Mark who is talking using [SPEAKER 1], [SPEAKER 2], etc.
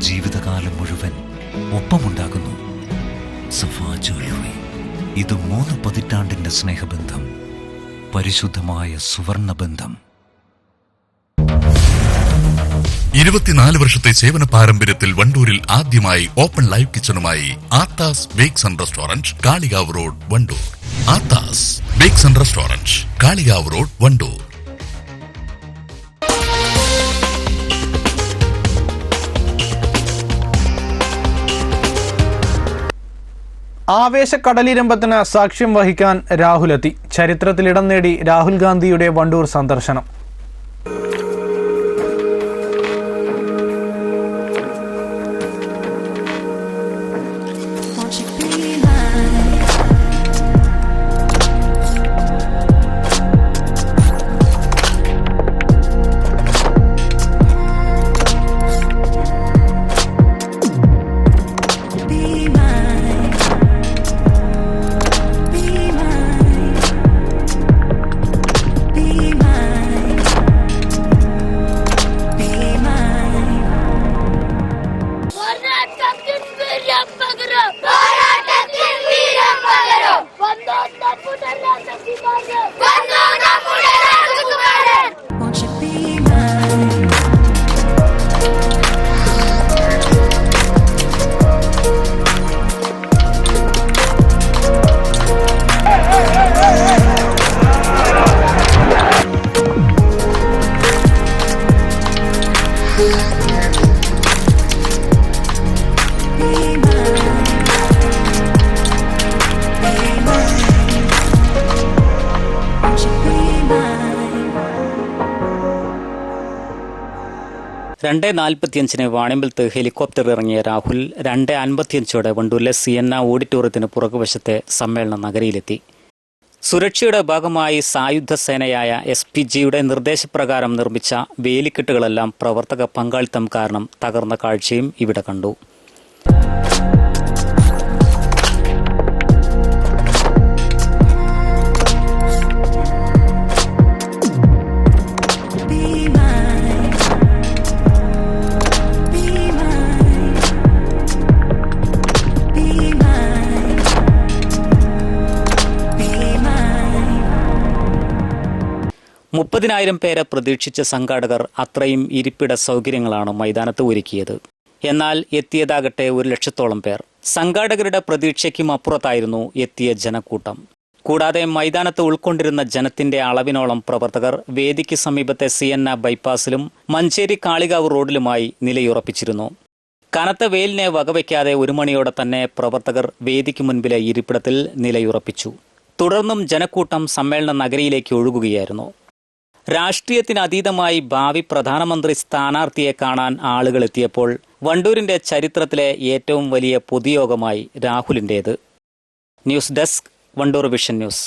[SPEAKER 1] ജീവിതകാലം മുഴുവൻ ഒപ്പമുണ്ടാകുന്നു. സഫാ ജ്വല്ലറി ഇത് മൂന്ന് പതിറ്റാണ്ടിന്റെ സ്നേഹബന്ധം പരിശുദ്ധമായ സുവർണ ബന്ധം
[SPEAKER 2] ഇരുപത്തിനാല് വർഷത്തെ സേവന പാരമ്പര്യത്തിൽ വണ്ടൂരിൽ ആദ്യമായി open live കിച്ചണുമായി Aathas bakes and restaurant Kalikavu road Wandoor. Aathas bakes and restaurant Kalikavu road Wandoor.
[SPEAKER 3] ആവേശക്കടലിരമ്പത്തിന് സാക്ഷ്യം വഹിക്കാൻ രാഹുലെത്തി ചരിത്രത്തിൽ ഇടം നേടി രാഹുൽ ഗാന്ധിയുടെ വണ്ടൂർ സന്ദർശനം.
[SPEAKER 4] രണ്ട് നാൽപ്പത്തിയഞ്ചിന് വാണിമ്പലത്ത് ഹെലികോപ്റ്റർ ഇറങ്ങിയ രാഹുൽ രണ്ട് അൻപത്തിയഞ്ചോടെ വണ്ടൂരിലെ സി എൻ ഓഡിറ്റോറിയത്തിന് പുറകുവശത്തെ സമ്മേളന നഗരിയിലെത്തി. സുരക്ഷയുടെ ഭാഗമായി സായുധ സേനയായ എസ് പി ജിയുടെ നിർദ്ദേശപ്രകാരം നിർമ്മിച്ച വേലിക്കെട്ടുകളെല്ലാം പ്രവർത്തക പങ്കാളിത്തം കാരണം തകർന്ന കാഴ്ചയും ഇവിടെ കണ്ടു. മുപ്പതിനായിരം പേരെ പ്രതീക്ഷിച്ച സംഘാടകർ അത്രയും ഇരിപ്പിട സൗകര്യങ്ങളാണ് മൈതാനത്ത് ഒരുക്കിയത്. എന്നാൽ എത്തിയതാകട്ടെ ഒരു ലക്ഷത്തോളം പേർ. സംഘാടകരുടെ പ്രതീക്ഷയ്ക്കും അപ്പുറത്തായിരുന്നു എത്തിയ ജനക്കൂട്ടം. കൂടാതെ മൈതാനത്ത് ഉൾക്കൊണ്ടിരുന്ന ജനത്തിന്റെ അളവിനോളം പ്രവർത്തകർ വേദിക്ക് സമീപത്തെ സിയന്ന ബൈപ്പാസിലും മഞ്ചേരി കാളികാവ് റോഡിലുമായി നിലയുറപ്പിച്ചിരുന്നു. കനത്ത വെയിലിനെ വകവയ്ക്കാതെ ഒരു മണിയോടെ തന്നെ പ്രവർത്തകർ വേദിക്ക് മുൻപിലെ ഇരിപ്പിടത്തിൽ നിലയുറപ്പിച്ചു. തുടർന്നും ജനക്കൂട്ടം സമ്മേളന നഗരിയിലേക്ക് ഒഴുകുകയായിരുന്നു. രാഷ്ട്രീയത്തിനതീതമായി ഭാവി പ്രധാനമന്ത്രി സ്ഥാനാർത്ഥിയെ കാണാൻ ആളുകൾ എത്തിയപ്പോൾ വണ്ടൂരിന്റെ ചരിത്രത്തിലെ ഏറ്റവും വലിയ പൊതുയോഗമായി രാഹുലിന്റേത്. News desk Wandoor vision news.